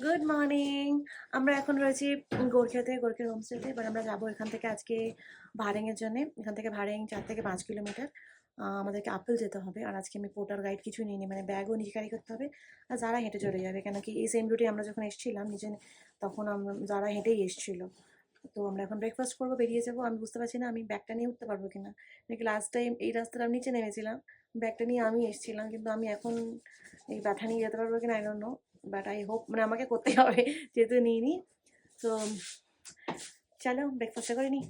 Good morning আমরা এখন রয়েছি গোরখাতে, গোরখের হোমস্টেতে এবার আমরা যাব এখান থেকে আজকে ভাড়েংয়ের জন্য। এখান থেকে ভাড়েং চার থেকে পাঁচ কিলোমিটার। আমাদেরকে আপেল যেতে হবে। আর আজকে আমি পোর্টার গাইড কিছু নিইনি মানে ব্যাগও নিজে ক্যারি করতে হবে। আর যারা হেঁটে চলে যাবে কেন কি এই সেম রুটে আমরা যখন এসেছিলাম, নিজে তখন আমরা যারা হেঁটেই এসেছিল। তো আমরা এখন ব্রেকফাস্ট করব, বেরিয়ে যাব। আমি বুঝতে পারছি না, আমি ব্যাগটা নিয়ে উঠতে পারব কিনা। নাকি লাস্ট টাইম এই রাস্তাটা আমি নিচে নেমেছিলাম ব্যাগটা নিয়ে আমি এসেছিলাম, কিন্তু আমি এখন এই ব্যথা নিয়ে যেতে পারব কিনা I don't know but I hope মানে আমাকে করতে হবে যেহেতু নিইনি। তো চলো ব্রেকফাস্টটা করে নিই।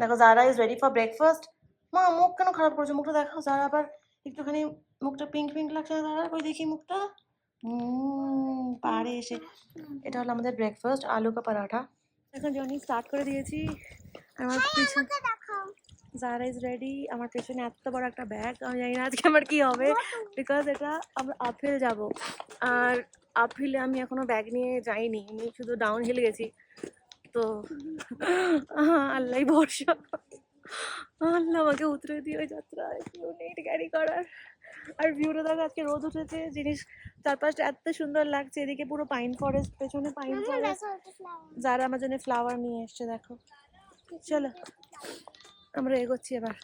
দেখো যারা ইজ রেডি ফর ব্রেকফাস্ট মা মুখ কেন খারাপ করেছ? মুখটা দেখো যারা আবার একটুখানি মুখটা পিঙ্ক পিঙ্ক লাগছে না? দাঁড়া ওই দেখি মুখটা? পাহাড়ে এসে। এটা হলো আমাদের ব্রেকফাস্ট আলু কা পরাঠা। এখন জনি স্টার্ট করে দিয়েছি। আমার পিছন যারা ইজ রেডি আমার পেছনে এত বড় একটা ব্যাগ আমি জানি না আজকে আমার কি হবে। বিকজ এটা আমরা আপহিল যাব। আর আপহিলে আমি এখনও ব্যাগ নিয়ে যাইনি। আমি শুধু ডাউন হিল গেছি। তো আল্লাহ ভরসা। আল্লাহ আমাকে উতরে দিয়ে ওই যাত্রায় কেউ নেই গাড়ি করার। আর ভিউটা দেখো আজকে রোদ উঠেছে। জিনিস চারপাশটা এত সুন্দর লাগছে। এদিকে পুরো পাইন ফরেস্ট পেছনে পাইন ফরেস্ট যারা আমার জন্য ফ্লাওয়ার নিয়ে এসছে দেখো। চলো। আমরা এগোচ্ছি এবার।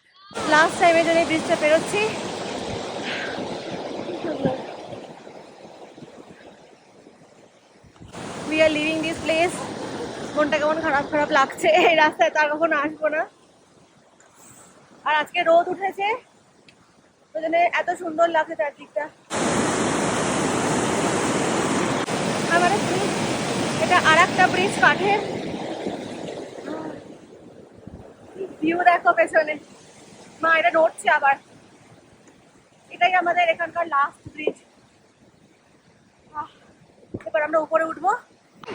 লাস্ট টাইমে জন্য ব্রিজটা পেরোচ্ছি। We are living this place মনটা কেমন খারাপ খারাপ লাগছে। এই রাস্তায় তার কখনো আসব না। আর আজকে রোদ উঠেছে। ওই জন্য এত সুন্দর লাগছে চারদিকটা। আমার এটা আর একটা ব্রিজ কাঠের ভিউ দেখো পেছনে। মা এটা নড়ছে আবার। এটাই আমাদের এখানকার লাস্ট ব্রিজ এবার আমরা উপরে উঠবো।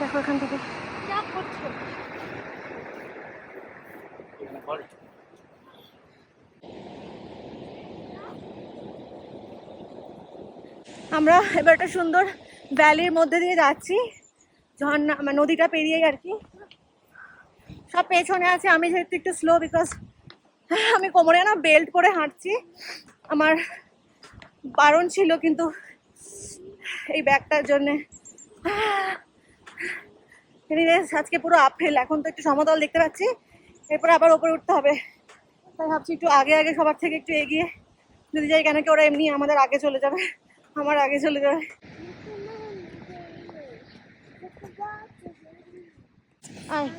দেখো এখান থেকে। আমরা এবার একটা সুন্দর ভ্যালির মধ্যে দিয়ে যাচ্ছি। ঝর্ণা মানে নদীটা পেরিয়ে আর কি। সব পেছনে আছে। আমি যেহেতু একটু স্লো বিকজ আমি কোমরে না বেল্ট পরে হাঁটছি। আমার বারণ ছিল কিন্তু এই ব্যাগটার জন্যে। আজকে পুরো আপেল এখন তো একটু সমতল দেখতে পাচ্ছি। এরপরে আবার ওপরে উঠতে হবে। তাই ভাবছি একটু আগে আগে সবার থেকে একটু এগিয়ে। যদি যাই কেন কি ওরা এমনি আমাদের আগে চলে যাবে? আমার আগে চলে যাবে। আয়।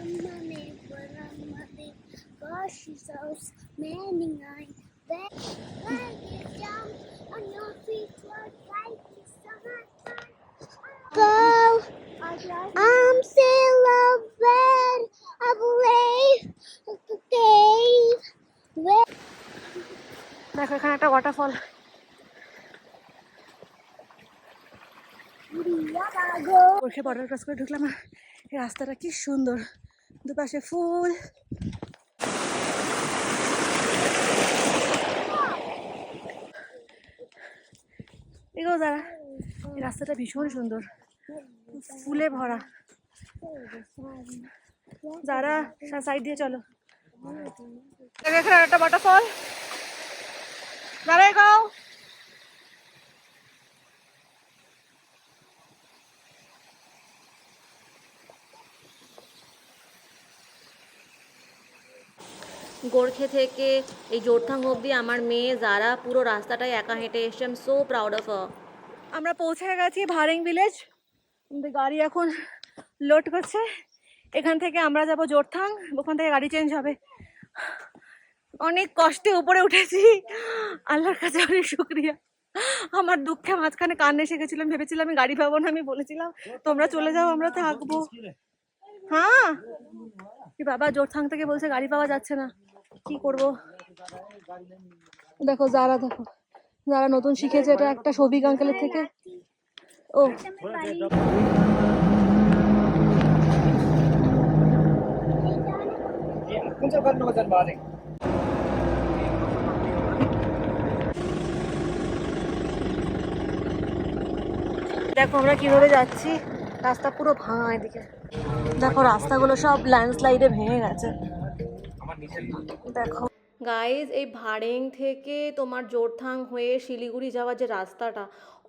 Go. I'm still a bed. I believe the cave. Where দেখো এখানে একটা ওয়াটারফল go? বর্ডার ক্রস করে ঢুকলাম রাস্তাটা কি সুন্দর দুপাশে ফুল এগো দাঁড়া রাস্তাটা ভীষণ সুন্দর। ফুলে ভরা। যারা সাইড দিয়ে চলো। এখানে একটা ওয়াটারফল এগাও। গোর্খে থেকে এই জোরথাং অবধি আমার মেয়ে যারা পুরো রাস্তাটাই একা হেঁটে এসছে আম সো প্রাউড অফ আমরা পৌঁছে গেছি ভারেং ভিলেজ। গাড়ি এখন লোড করছে। এখান থেকে আমরা যাব জোরথাং, ওখান থেকে গাড়ি চেঞ্জ হবে। অনেক কষ্টে উপরে উঠেছি। আল্লাহর কাছে অনেক শুক্রিয়া। আমার দুঃখে মাঝখানে কান্না এসে গেছিলাম ভেবেছিলাম আমি গাড়ি পাবো না, আমি বলেছিলাম, তোমরা চলে যাও, আমরা থাকব। হ্যাঁ? বাবা, জোরথাং থেকে বলছে গাড়ি পাওয়া যাচ্ছে না। কি করব? দেখো, যারা দেখো। যারা নতুন শিখেছে, এটা একটা সবিক আঙ্কেলের থেকে। ও। দেখো আমরা কীভাবে যাচ্ছি? রাস্তা পুরো ভাঙা এদিকে। দেখো রাস্তাগুলো সব ল্যান্ডস্লাইডে ভেঙে গেছে। দেখো। গাইজ এই ভাড়েং থেকে তোমার জোরথাং হয়ে শিলিগুড়ি যাওয়ার যে রাস্তাটা,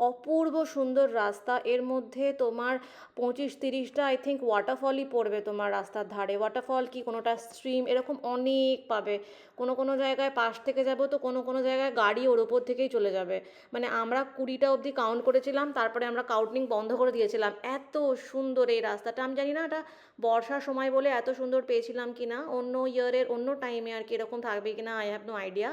অপূর্ব সুন্দর রাস্তা। এর মধ্যে তোমার পঁচিশ তিরিশটা আই থিঙ্ক ওয়াটারফলই পড়বে তোমার রাস্তার ধারে। ওয়াটারফল কি কোনোটা স্ট্রিম এরকম অনেক পাবে। কোনো কোনো জায়গায় পাশ থেকে যাব তো কোনো কোনো জায়গায় গাড়ি ওর ওপর থেকেই চলে যাবে। মানে আমরা কুড়িটা অবধি কাউন্ট করেছিলাম, তারপরে আমরা কাউন্টিং বন্ধ করে দিয়েছিলাম। এত সুন্দর এই রাস্তাটা। আমি জানি না এটা বর্ষার সময় বলে এত সুন্দর পেয়েছিলাম কি না অন্য ইয়ারের অন্য টাইমে আর কি এরকম থাকবে কি না I have no idea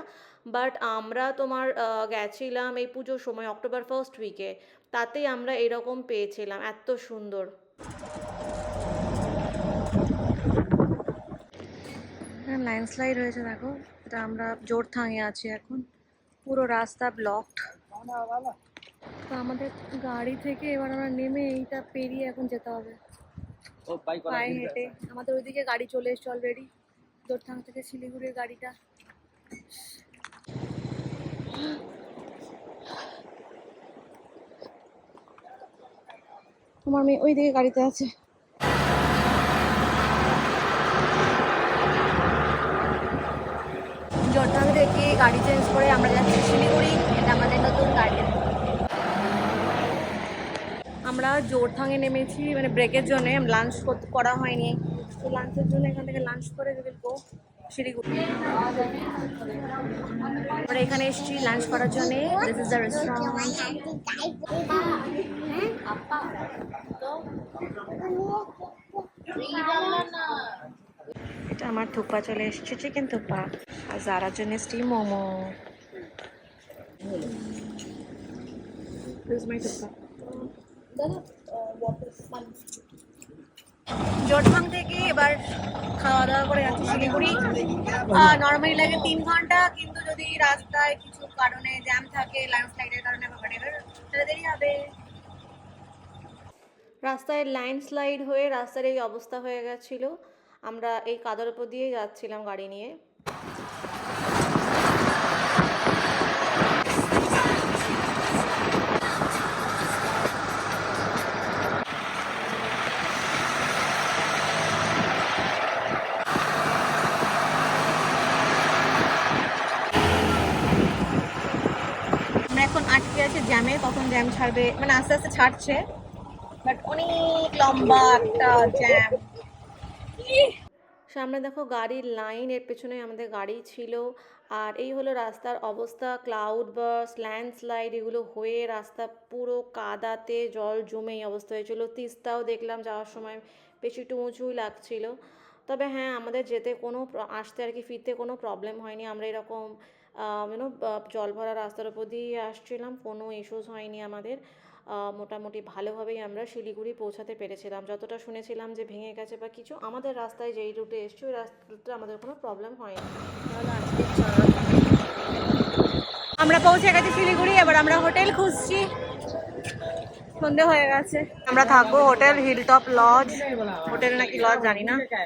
but আমরা তোমার গেছিলাম এই পুজোর সময় অক্টোবর ফার্স্ট উইকে তাতেই আমরা এরকম পেয়েছিলাম। এত সুন্দর। ল্যান্ডস্লাইড হয়েছে দেখো। এটা আমরা জোরথাঙে আছি এখন। পুরো রাস্তা ব্লকড তো আমাদের গাড়ি থেকে এবার আমরা নেমে এইটা পেরিয়ে এখন যেতে হবে। পায়ে হেঁটে। আমাদের ওইদিকে গাড়ি চলে এসছে অলরেডি জোরথাং থেকে শিলিগুড়ির গাড়িটা। তোমার মেয়ে ওই দিকে গাড়িতে আছে জোরথাং থেকে গাড়ি চেঞ্জ করে আমরা যাচ্ছি শিলিগুড়ি। এটা আমাদের নতুন গাড়ি। আমরা জোরথাঙে নেমেছি মানে ব্রেকের জন্য লাঞ্চ করা হয়নি। তো লাঞ্চের জন্য এখান থেকে লাঞ্চ করে গো শিলিগুড়ি। আমরা এখানে এসেছি লাঞ্চ করার জন্য। আমার থুপা চলে এসেছে চিকেন থুপা। আর যারার জন্য স্টিম মোমো। থুপা? জটহাং থেকে এবার খাওয়া দাওয়া করে যাচ্ছি শিলিগুড়ি। নর্মালি লাগে তিন ঘণ্টা কিন্তু যদি রাস্তায় কিছু কারণে জ্যাম থাকে ল্যান্ডস্লাইডের কারণে বা whatever, তাহলে দেরি হবে। রাস্তায় ল্যান্ডস্লাইড হয়ে রাস্তার এই অবস্থা হয়ে গেছিল। আমরা এই কাদার উপর দিয়েই যাচ্ছিলাম গাড়ি নিয়ে। আটকে আছে জ্যামে, কখন জ্যাম ছাড়বে? মানে আস্তে আস্তে ছাড়ছে বাট অনেক লম্বা একটা জ্যাম। সামনে দেখো গাড়ির লাইন, এর পেছনে আমাদের গাড়ি ছিল। আর এই হলো রাস্তার অবস্থা ক্লাউড বাস ল্যান্ডস্লাইড এগুলো হয়ে রাস্তা পুরো কাদাতে জল জমে এই অবস্থা হয়েছিল। তিস্তাও দেখলাম যাওয়ার সময় বেশি একটু উঁচুই লাগছিল। তবে হ্যাঁ আমাদের যেতে কোনো আসতে আর কি ফিরতে কোনো প্রবলেম হয়নি। আমরা এরকম জল ভরা রাস্তার উপর দিয়ে আসছিলাম, কোনো ইস্যুস হয়নি আমাদের। মোটামুটি ভালোভাবেই আমরা শিলিগুড়ি পৌঁছাতে পেরেছিলাম। যতটা শুনেছিলাম যে ভেঙে গেছে বা কিছু, আমাদের রাস্তায় যেই রুটে এসছি, ওই রাস্তাতে আমাদের কোনো প্রবলেম হয়নি। আমরা পৌঁছে গেছি শিলিগুড়ি, এবার আমরা হোটেল খুঁজছি। সন্ধে হয়ে গেছে। আমরা থাকব হোটেল হিলটপ লজ হোটেল নাকি লজ জানি না।